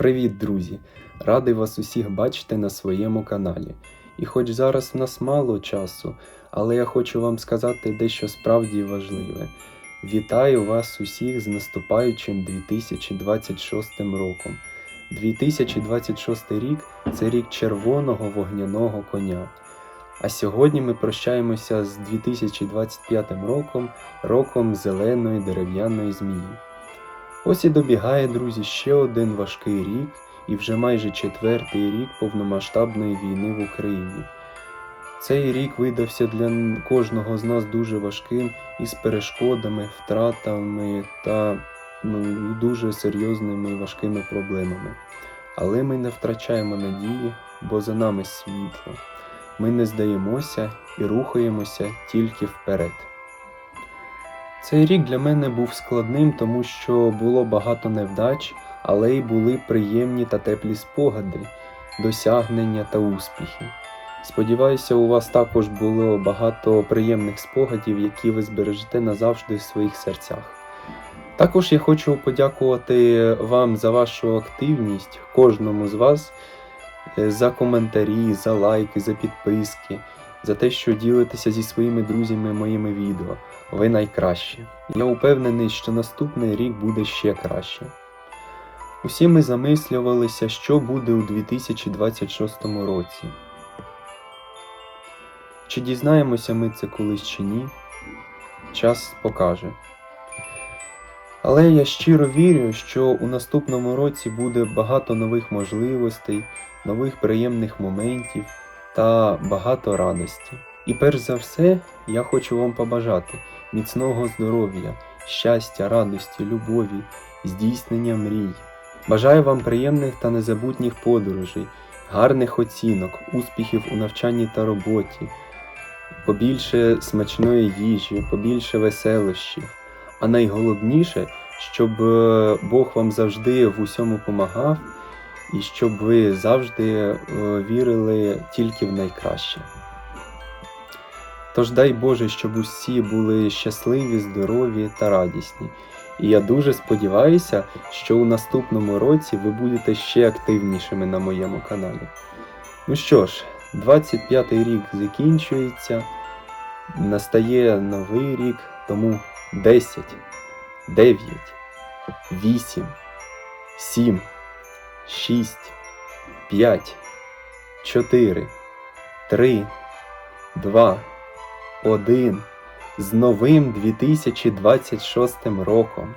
Привіт, друзі! Радий вас усіх бачити на своєму каналі. І хоч зараз в нас мало часу, але я хочу вам сказати дещо справді важливе. Вітаю вас усіх з наступаючим 2026 роком. 2026 рік це рік червоного вогняного коня. А сьогодні ми прощаємося з 2025 роком, роком зеленої дерев'яної змії. Ось і добігає, друзі, ще один важкий рік, і вже майже четвертий рік повномасштабної війни в Україні. Цей рік видався для кожного з нас дуже важким із перешкодами, втратами та ну, дуже серйозними і важкими проблемами. Але ми не втрачаємо надії, бо за нами світло. Ми не здаємося і рухаємося тільки вперед. Цей рік для мене був складним, тому що було багато невдач, але й були приємні та теплі спогади, досягнення та успіхи. Сподіваюся, у вас також було багато приємних спогадів, які ви збережете назавжди в своїх серцях. Також я хочу подякувати вам за вашу активність, кожному з вас, е, за коментарі, за лайки, за підписки, за те, що ділитеся зі своїми друзями моїми відео. Ви найкращі. Я упевнений, що наступний рік буде ще краще. Усі ми замислювалися, що буде у 2026 році. Чи дізнаємося ми це колись чи ні? Час покаже. Але я щиро вірю, що у наступному році буде багато нових можливостей, нових приємних моментів та багато радості. І перш за все, я хочу вам побажати міцного здоров'я, щастя, радості, любові, здійснення мрій. Бажаю вам приємних та незабутніх подорожей, гарних оцінок, успіхів у навчанні та роботі, побільше смачної їжі, побільше веселощів. А найголовніше, щоб е, Бог вам завжди в усьому помагав, і щоб ви завжди е, вірили тільки в найкраще. Тож дай Боже, щоб усі були щасливі, здорові та радісні. І я дуже сподіваюся, що у наступному році ви будете ще активнішими на моєму каналі. Ну що ж, 25-й рік закінчується, настає новий рік, тому 10, 9, 8, 7, 6, 5, 4, 3, 2, 1 з новим 2026 роком.